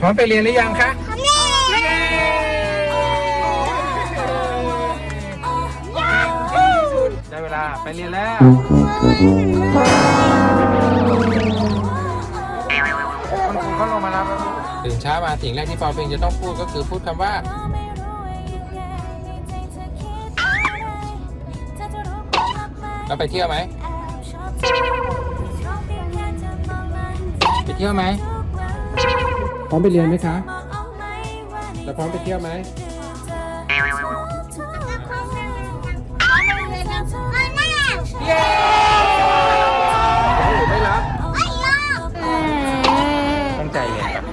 พร้อมไปเรียนหรือยังคะทำได้เลยเย้ได้เวลาไปเรียนแล้วคุณครูก็ลงมารับแล้วตื่นเช้ามาสิ่งแรกที่ปอเพลงจะต้องพูดก็คือพูดคำว่าเราไปเที่ยวไหมไปเที่ยวไหม พร้อมไปเรียนไหมคะแล้วพร้อมไปเที่ยวไหมเย้หรือไม่รับตั้งใจเรียนครับ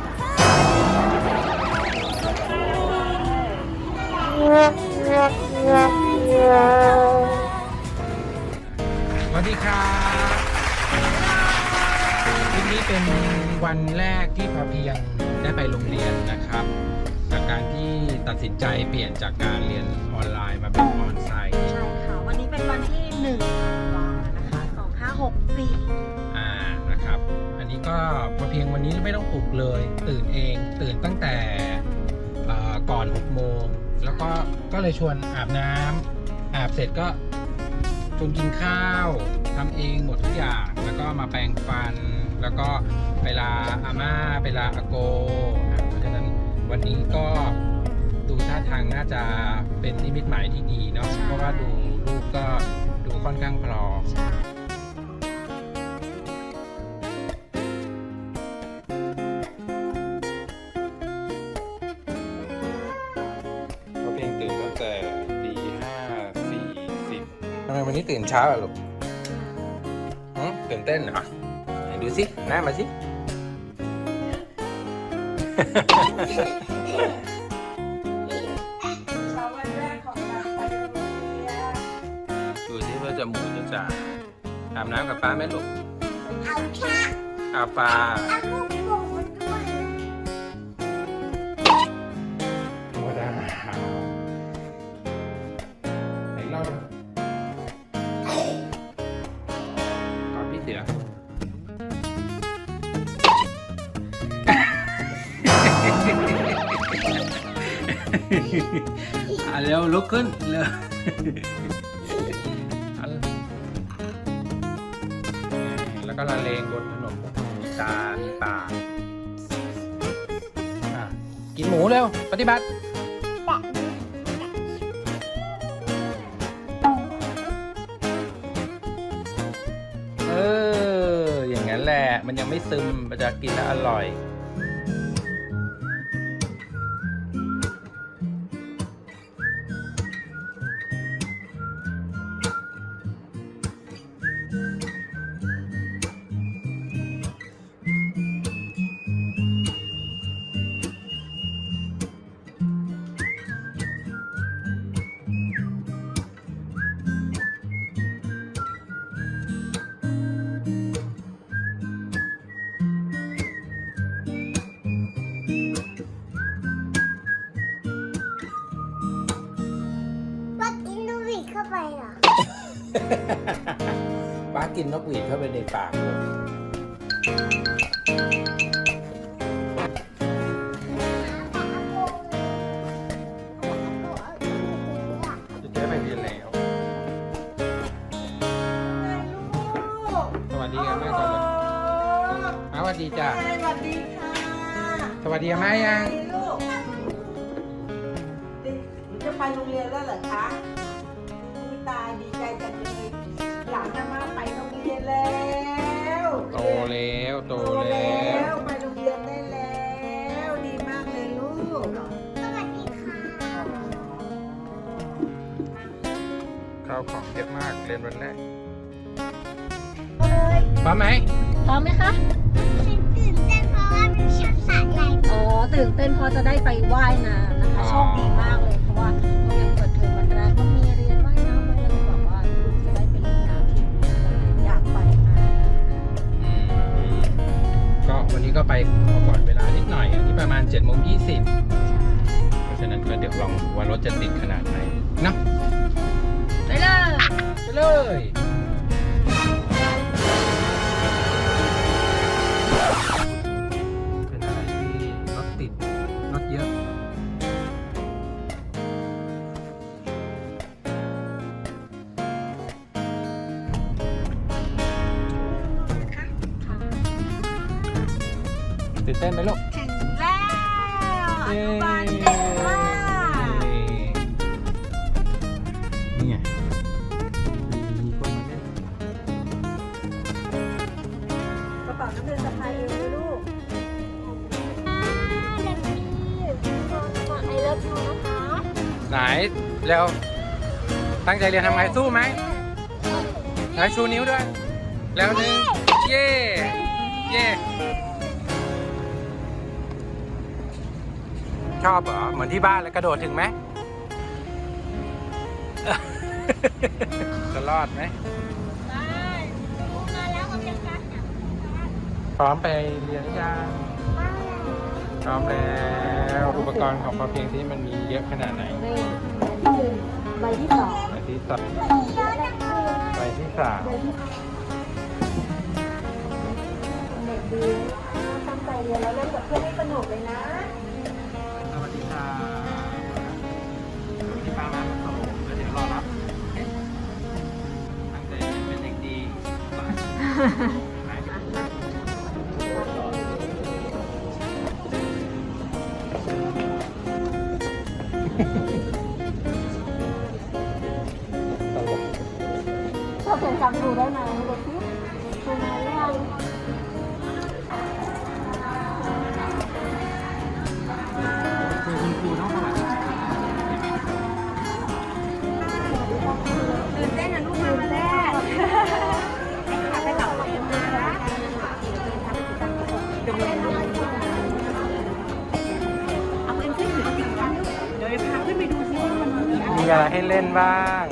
สวัสดีครับวันนี้เป็นวันแรกที่พอเพียง ได้ไปโรงเรียนนะครับ จากการที่ตัดสินใจเปลี่ยนจากการเรียนออนไลน์มาเป็นออนไซต์ใช่ค่ะ วันนี้เป็นวันที่1ธันวานะคะ2564อ่านะครับ อันนี้ก็พอเพียงวันนี้ไม่ต้องปลุกเลย ตื่นเองตื่นตั้งแต่เอ่อก่อน6โมงแล้วก็ก็เลยชวนอาบน้ำอาบเสร็จก็ชวนกินข้าวทำเองหมดทุกอย่างแล้วก็มาแปรงฟัน แล้วก็เวลาอาม่าเวลาอาโกอะเพราะฉะนั้นวันนี้ก็ดูท่าทางน่าจะเป็นนิมิตหมายที่ดีเนาะเพราะว่าดูลูกก็ดูค่อนข้างพร้อมใช่เขาเพียงตื่นตั้งแต่ตีห้าสี่สิบทำไมวันนี้ตื่นเช้าอะลูกหึตื่นเต้นเหรอ ไหนดูสิหน้ามาสิดูสิว่าจะหมูจะจ่าอาบน้ำกับป้าไหมลูกเอาชาอาบปลา เอา อะเร็วลุกขึ้นเร็วอันแล้วก็ละเลงบนถนนมีตามีปากอะกินหมูเร็ว ปฏิบัติเอออย่างนั้นแหละ มันยังไม่ซึมมันจะกินแล้วอร่อย ป้ากินนกหวีดเข้าไปในปากเลยจะได้ไปเรียนแล้ว สวัสดีครับแม่ก่อนเลยอ้าวสวัสดีจ้ะ สวัสดีค่ะสวัสดีอาม่ายัง ลูกจะไปโรงเรียนแล้วเหรอคะอุ๊ย ตายดีใจจังเลยหลานจะมาไปโรงเรียนแล้วโตแล้วโตโตแล้แล้ววไปโรงเรียนได้แล้ว ดีมากเลยลูกสวัสดีค่ะข้าวของเยอะมากเรียนวันแรกเอ้ยพร้อมไหมพร้อมไหมคะฉันตื่นเต้นเพราะว่าหนูชอบสระใหญ่อ๋อตื่นเต้นเพราะจะได้ไปว่ายน้ำนะคะโชคดีมากเลย ก็ไปก่อนเวลานิดหน่อยอันนี้ประมาณ7จ็ดโมงยีเพราะฉะนั้นก็เดี๋ยวลองดูว่ารถจะติดขนาดไหนเนาะไปเลย ไปเลย ตื่นเต้นไหมลูก ถึงแล้วอนุบาลเด็กมากนี่ไงมีคนมาเล่นกระเป๋าน้ำเดินสะพายเองเลยลูกไอเลิฟยูนะคะไหนเร็วตั้งใจเรียนทำไงสู้ไหมไหนชูนิ้วด้วย แล้วหนึ่งเย่เย่ ชอบเหรอ เหมือนที่บ้านเลยกระโดดถึงไหมจะรอดไหมได้มาแล้วมาเรียนกันเนี่ยพร้อมไปเรียนหรือยังพร้อมแล้วอุปกรณ์ของพอเพียงที่มันมีเยอะขนาดไหนนี่ใบที่สองใบที่สองใบที่สามเด็กดีตั้งใจเรียนแล้วเล่นกับเพื่อนให้สนุกเลยนะ ไปไปตลกชอบเขียนจำดูได้ไหม มันมีอะไรมีอะไรให้เล่นบ้าง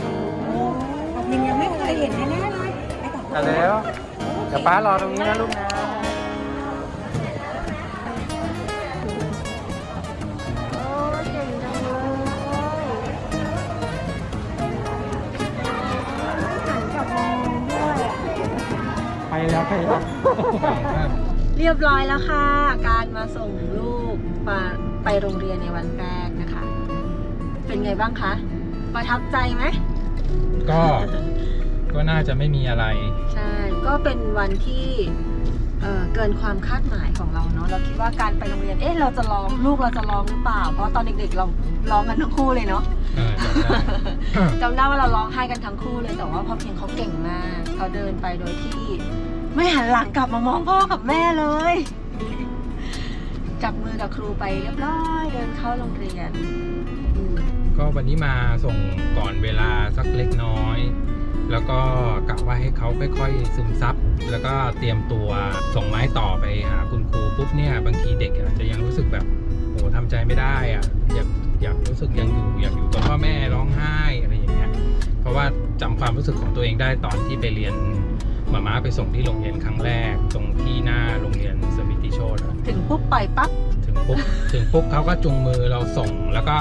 พิมยังไม่เคยเห็นแน่ๆเลยไปกับเอาแล้วเดี๋ยวป้ารอตรงนี้นะลูกนะโอ้เก่งจังเลยหันกลับมองด้วยอะไปแล้วไปแล้วเรียบร้อยแล้วค่ะ การมาส่งลูกไปโรงเรียนในวันแรกนะคะ เป็นไงบ้างคะ ประทับใจไหม ก็ก็น่าจะไม่มีอะไร ใช่ ก็เป็นวันที่เอ่อเกินความคาดหมายของเราเนาะเราคิดว่าการไปโรงเรียนเอ๊ะเราจะร้องลูกเราจะร้องหรือเปล่า เพราะตอนเด็กๆเราร้องกันทั้งคู่เลยเนาะเออจำได้ จำได้ว่าเราร้องไห้กันทั้งคู่เลยแต่ว่าพอเพียงเขาเก่งมากเขาเดินไปโดยที่ ไม่หันหลังกลับมามองพ่อกับแม่เลย จับมือกับครูไปเรียบร้อยเดินเข้าโรงเรียนอืม ก็วันนี้มาส่งก่อนเวลาสักเล็กน้อย แล้วก็กะว่าให้เขาค่อยๆซึมซับแล้วก็เตรียมตัวส่งไม้ต่อไปหาคุณครูปุ๊บเนี่ยบางทีเด็กอาจจะยังรู้สึกแบบโอ้ทำใจไม่ได้อะอยากอยากรู้สึกยังอยู่อยากอยู่กับพ่อแม่ร้องไห้อะไรอย่างเงี้ยเพราะว่าจำความรู้สึกของตัวเองได้ตอนที่ไปเรียนมาม่าไปส่งที่โรงเรียนครั้งแรกตรงที่หน้าโรงเรียนสมิติโชตถึงปุ๊บปล่อยปั๊บ งปุ๊บถึงปุ๊บเขาก็จุงมือเราส่ง แล้วก็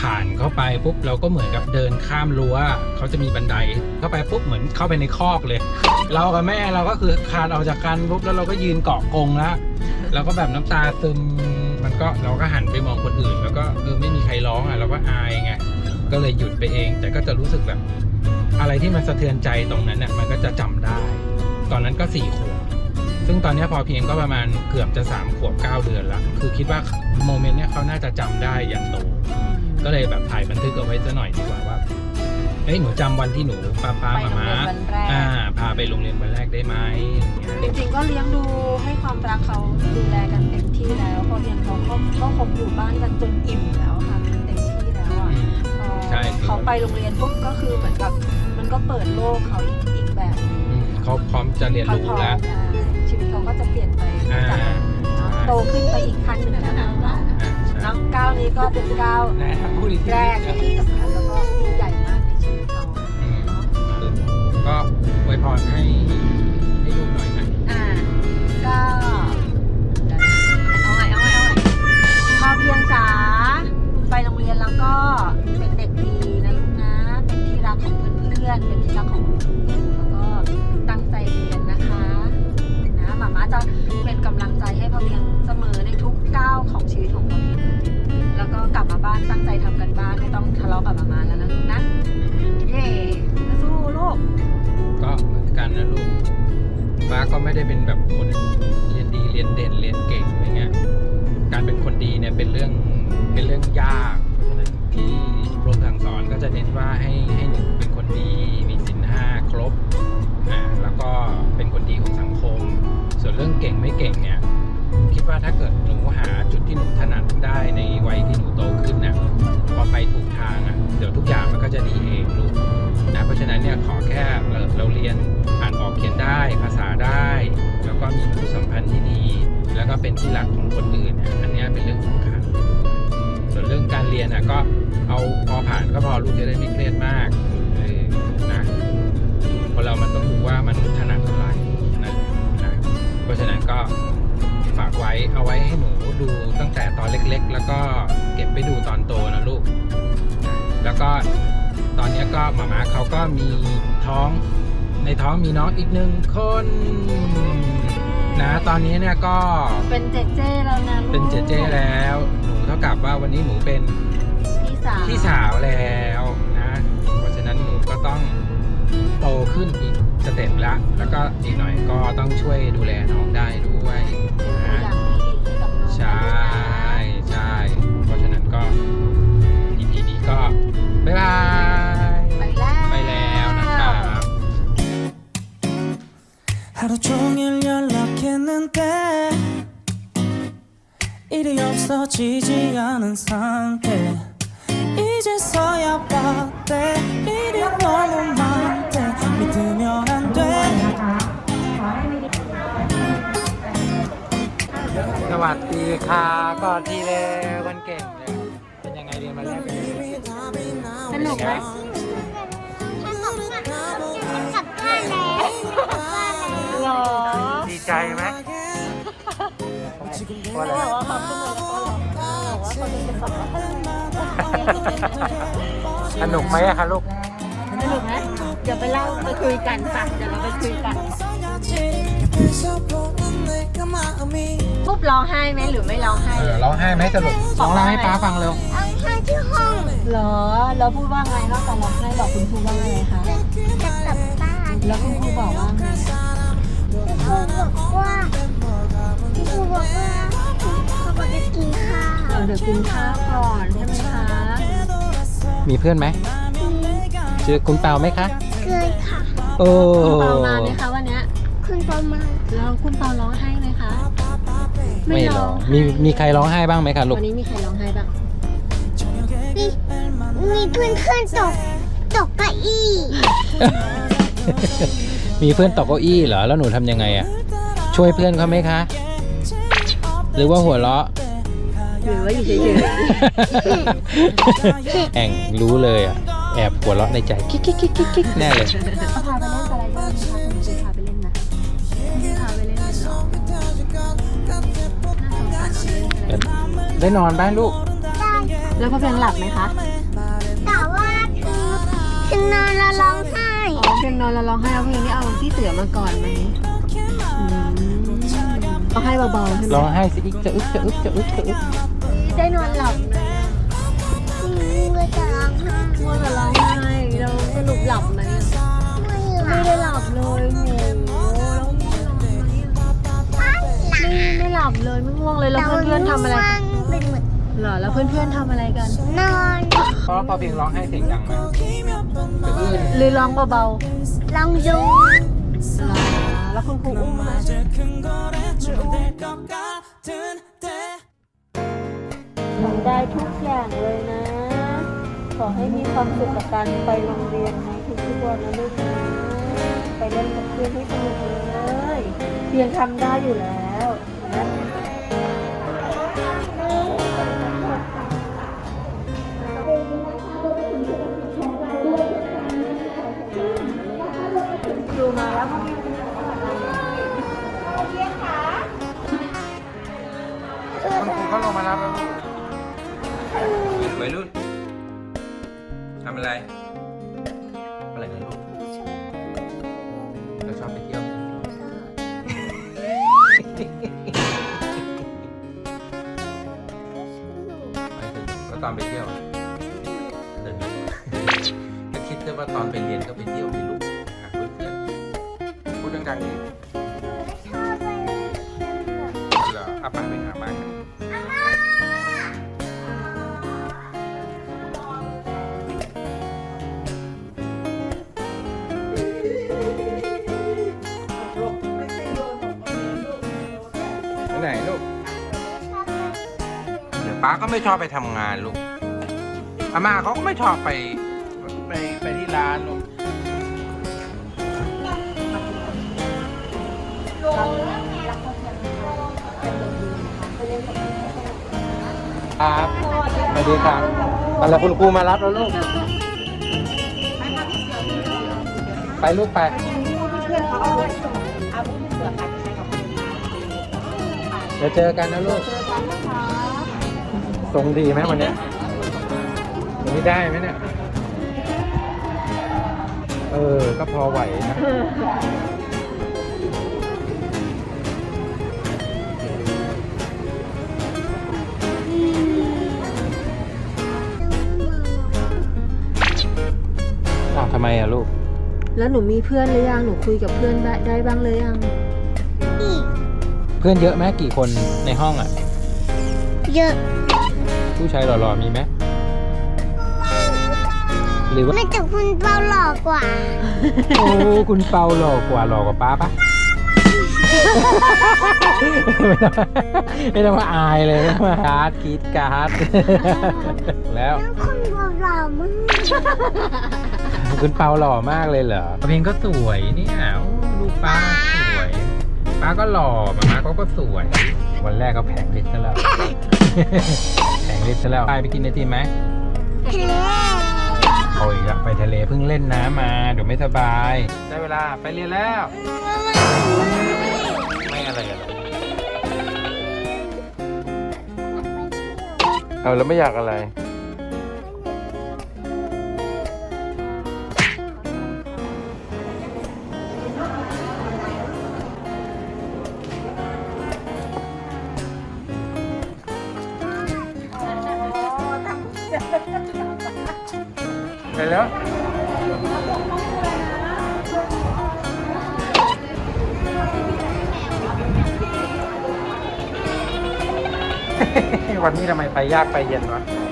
ผ่านเข้าไปปุ๊บเราก็เหมือนกับเดินข้ามรั้วเขาจะมีบันได เข้าไปปุ๊บเหมือนเข้าไปในคอกเลย เรากับแม่เราก็คือคานออกจากกันปุ๊บแล้วเราก็ยืนเกาะกงแล้วเราก็แบบน้ำตาซึมมันก็เราก็หันไปมองคนอื่น แล้วก็เออไม่มีใครร้องอะเราก็อายไงก็เลยหยุดไปเอง แต่ก็จะรู้สึกแบบ อะไรที่มันสะเทือนใจตรงนั้นเนี่ยมันก็จะจำได้ ตอนนั้นก็สี่ขวบ ซึ่งตอนเนี้ยพอเพียงก็ประมาณเกือบจะสามขวบเก้าเดือนแล้วคือคิดว่าโมเมนต์เนี้ยเขาน่าจะจำได้ยันโต ก็เลยแบบถ่ายบันทึกเอาไว้ซะหน่อยดีกว่าว่าเอ้ยหนูจำวันที่หนูป้าป้าไปมาโรงมาเรียนวันแรอ่ากพาไปโรงเรียนวันแรกได้ไหมอย่างเงี้ยจริงๆก็เลี้ยงดูให้ความรักเขาดูแลกันเต็มที่แล้วเพอเพียงเขาก็ก็คงอยู่บ้านกันจนอิ่มแล้วค่ะมันเต็มที่แล้วอะอืมพอใช่เขาไปโรงเรียนปุ๊บก็คือเหมือนกับมันก็เปิดโลกเขาอีกอีกแบบอืม เขาพร้อมจะเรียนเขารู้พร้อแล้วมนะชีวิตเขาก็จะเปลี่ยนไปอ่าจากเนาะโตขึ้นไปอีกขั้นหนึ่งแล้วนะอ่าใช่น้องก้าวนี้ก็เป็นก้าวแรกพูดอีกทีแรกที่สำคัญแล้วก็ยิ่งใหญ่มากในชีวิตเขาอืมเนาะก็อวยพรให้ให้ลูกหน่อยนะอ่าก็เดี๋ยวนะเอาใหม่เอาใหม่เอาใหม่พอเพียงจ๋าไปโรงเรียนแล้วก็เป็นเด็กดีนะลูกนะ เป็นที่รักของเพื่อนๆเป็นที่รักของ กำลังใจให้พ่อเพียงเสมอในทุกก้าวของชีวิตของพ่อเพียงแล้วก็กลับมาบ้านตั้งใจทำกันบ้านไม่ต้องทะเลาะกับมามาแล้วนะลูกนะเย่สู้ลูกก็เหมือนกันนะลูกป้าก็ไม่ได้เป็นแบบคนเรียนดีเรียนเด่นเรียนเก่งอะไรเงี้ยการเป็นคนดีเนี่ยเป็นเรื่องเป็นเรื่องยากเพราะฉะนั้นที่ชมรมสั่งสอนก็จะเน้นว่าให้ให้หนึ่งเป็นคนดีมีศีลห้าครบอ่าแล้วก็เป็นคนดีของสังคม ส่วนเรื่องเก่งไม่เก่งเนี่ยคิดว่าถ้าเกิดหนูหาจุดที่หนูถนัดได้ในวัยที่หนูโตขึ้นเนี่ยพอไปถูกทางอะเดี๋ยวทุกอย่างมันก็จะดีเองลูกนะเพราะฉะนั้นเนี่ยขอแค่เราเรียนอ่านออกเขียนได้ภาษาได้ แล้วก็มีมนุษยสัมพันธ์ที่ดี แล้วก็เป็นที่รักของคนอื่นเนี่ยอันนี้เป็นเรื่องสำคัญส่วนเรื่องการเรียนอะก็เอาพอผ่านก็พอลูกจะได้ไม่เครียดมากนะคนเรามันต้องดูว่ามันถนัดอะไรนะนะ เพราะฉะนั้นก็ฝากไว้เอาไว้ให้หนูดูตั้งแต่ตอนเล็ก ๆ แล้วก็เก็บไปดูตอนโตนะลูกนะแล้วก็ตอนเนี้ยก็หมาม้าเขาก็มีท้องในท้องมีน้องอีกหนึ่งคนนะตอนนี้เนี่ยก็เป็นเจเจแล้วนะลูกเป็นเจเจแล้ว หนูเท่ากับว่าวันนี้หนูเป็นพี่สาวพี่สาวแล้วนะ เพราะฉะนั้นหนูก็ต้องโตขึ้นอีก สเต็ปละ แล้วก็อีกหน่อยก็ต้องช่วยดูแลน้องได้ด้วย ตัว นะ อย่างที่ดีให้กับน้อง ใช่ใช่ เพราะฉะนั้นก็ EP นี้ก็บ๊ายบาย ไปแล้ว ไปแล้วนะครับ 하루 종일 연락했는데 일이 없어지지 않은 상태 วัสดีค่ะก่อนที่แล้ววันเก่งเนี่ยเป็นยังไงเรียนมาแรกเป็นยังไงสนุกไหมถ้าบอกว่ากลับบ้านแล้วกลับบ้านแล้วหรอดีใจไหมว่าอะไรบอกว่าความสนุกแล้วก็บอกว่าเขาจะเป็นแบบสนุกไหมอะคะลูกสนุกไหมเดี๋ยวไปเล่าไปคุยกันค่ะเดี๋ยวเราไปคุยกัน ปุ๊บร้องไห้ไหมหรือไม่ร้องไห้เอเลอยร้องไห้ไหมสรุปร้องไห้ให้ป้าฟังเร็วเอาให้ที่ห้องเหรอ แล้วพูดว่าไงนอกจากร้องไห้บอกคุณครูว่าไงคะจะกลับบ้านแล้วคุณครูบอกว่าไงครูบอกว่าครูบอกว่าเขาบอกจะกินข้าวเออเดี๋ยวกินข้าวก่อนใช่ไหมคะมีเพื่อนไหมชื่อคุณเปาไหมคะเคยค่ะโอ้คุณเปามาไหมคะวันเนี้ยคุณประมาณแล้วคุณเปาร้องไห้ ไหมคะไม่ร้องมีมีใครร้องไห้บ้างไหมคะลูกวันนี้มีใครร้องไห้บ้างมีมีเพื่อนเพื่อนๆตกตกเก้าอี้ มีเพื่อนตกเก้าอี้เหรอแล้วหนูทำยังไงอะช่วยเพื่อนเขาไหมคะ หรือว่าหัวเราะหรือว่าอยู่เฉยแองรู้เลยอะแอบหัวเราะในใจ กิ๊กกิ๊กกิ๊กกิ๊กกิ๊กแน่เลย ไรได้นอนบ้านลูก ได้แล้วพ่อเพียงหลับไหมคะแต่ว่าคือคือนอนแล้วร้องไห้อ๋อเพียงนอนแล้วร้องไห้แล้วเพียงนี่เอาที่เสือมาก่อนไหมอืมร้องไห้เบาๆใช่ไหมร้องไห้สิอีกจะอึกจะอึกจะอึกจะอึกได้นอนหลับนะที่มือจะร้องไห้มัวแต่ร้องไห้เราสรุปหลับไหมอะไม่หไม่ลับได้หลับเลยโหแล้วไม่ไม่หลับเลยไม่ง่วงเลยแล้วเพื่อนๆทำอะไร แต่ว่าเป็นเหมือนเหรอ แล้วเพื่อนๆทำอะไรกัน นอนเพราะพอเพลงร้องให้เสียงดังไหมจะอื้นหรือร้องเบาๆร้องดูๆหแล้วคุณครูอุ้มไหมา ทำได้ทุกอย่างเลยนะ ขอให้มีความสุขกับการไปโรงเรียนในทุกๆวันนะลูกนะ ไปเล่นกับเพื่อนที่สนุกเลยเพียงทำได้อยู่แล้ว เขาลงมารับแล้วลูกวัยรุ่นทำอะไร อะไรนะลูกเราชอบไปเที่ยวไม่สนุกแล้วตอนไปเที่ยวอะสนุกก็คิดแต่ว่าตอนไปเรียนก็ไปเที่ยวมีลูกหาเพื่อนๆพูดดังๆนี้ชอบ ป้าก็ไม่ชอบไปทำงานลูกอาม่าเขาก็ไม่ชอบไปไปไปที่ร้านลูกครับสวัสดีครับอะไรคุณครูมารับแล้วลูก ไปลูกไป เดี๋ยวเจอกันนะลูก ทรงดีไหมวันเนี้ยวันนี้ได้ไหมเนี่ย เออ ก็พอไหวนะ อ้าวทำไมอะลูก แล้วหนูมีเพื่อนหรือยัง หนูคุยกับเพื่อนได้ได้บ้างหรือยัง เพื่อนเยอะไหมกี่คนในห้องอะ เยอะ ผู้ชายหล่อๆมีไหมหรือว่าไม่แต่คุณเปาหล่อกว่า โอ้คุณเปาหล่อกว่าหล่อกว่าป้าปะไม่ต้องมาอายเลยไม่ต้องมาการ์ดกรีดการ์ดแล้วแล้วคุณเปาหล่อมากคุณเปาหล่อมากเลยเหรอเพลงก็สวยเนี่ยโอ้ลูกป้าสวยป้าก็หล่อมาม่าเขาก็สวย วันแรกก็แผงฤทธิ์ซะแล้ว แผงฤทธิ์ซะแล้วไปไปกินไอติมไหมทะเลโอ้ยไปทะเลเพิ่งเล่นน้ำมาเดี๋ยวไม่สบาย ได้เวลาไปเรียนแล้ว ไม่อะไรอะหรอเอาแล้วไม่อยากอะไร ยากไปเย็นวะ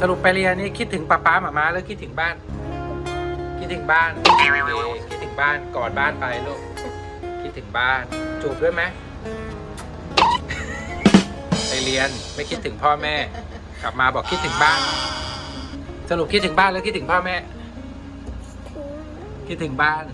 สรุปไปเรียนนี่คิดถึงป้าป้าหมาม้าหรือคิดถึงบ้าน คิดถึงบ้านโอเคคิดถึงบ้านกอดบ้านไปลูกคิดถึงบ้านจูบด้วยไหมไปเรียนไม่คิดถึงพ่อแม่ กลับมาบอกคิดถึงบ้าน สรุปคิดถึงบ้านหรือคิดถึงพ่อแม่ คิดถึงบ้าน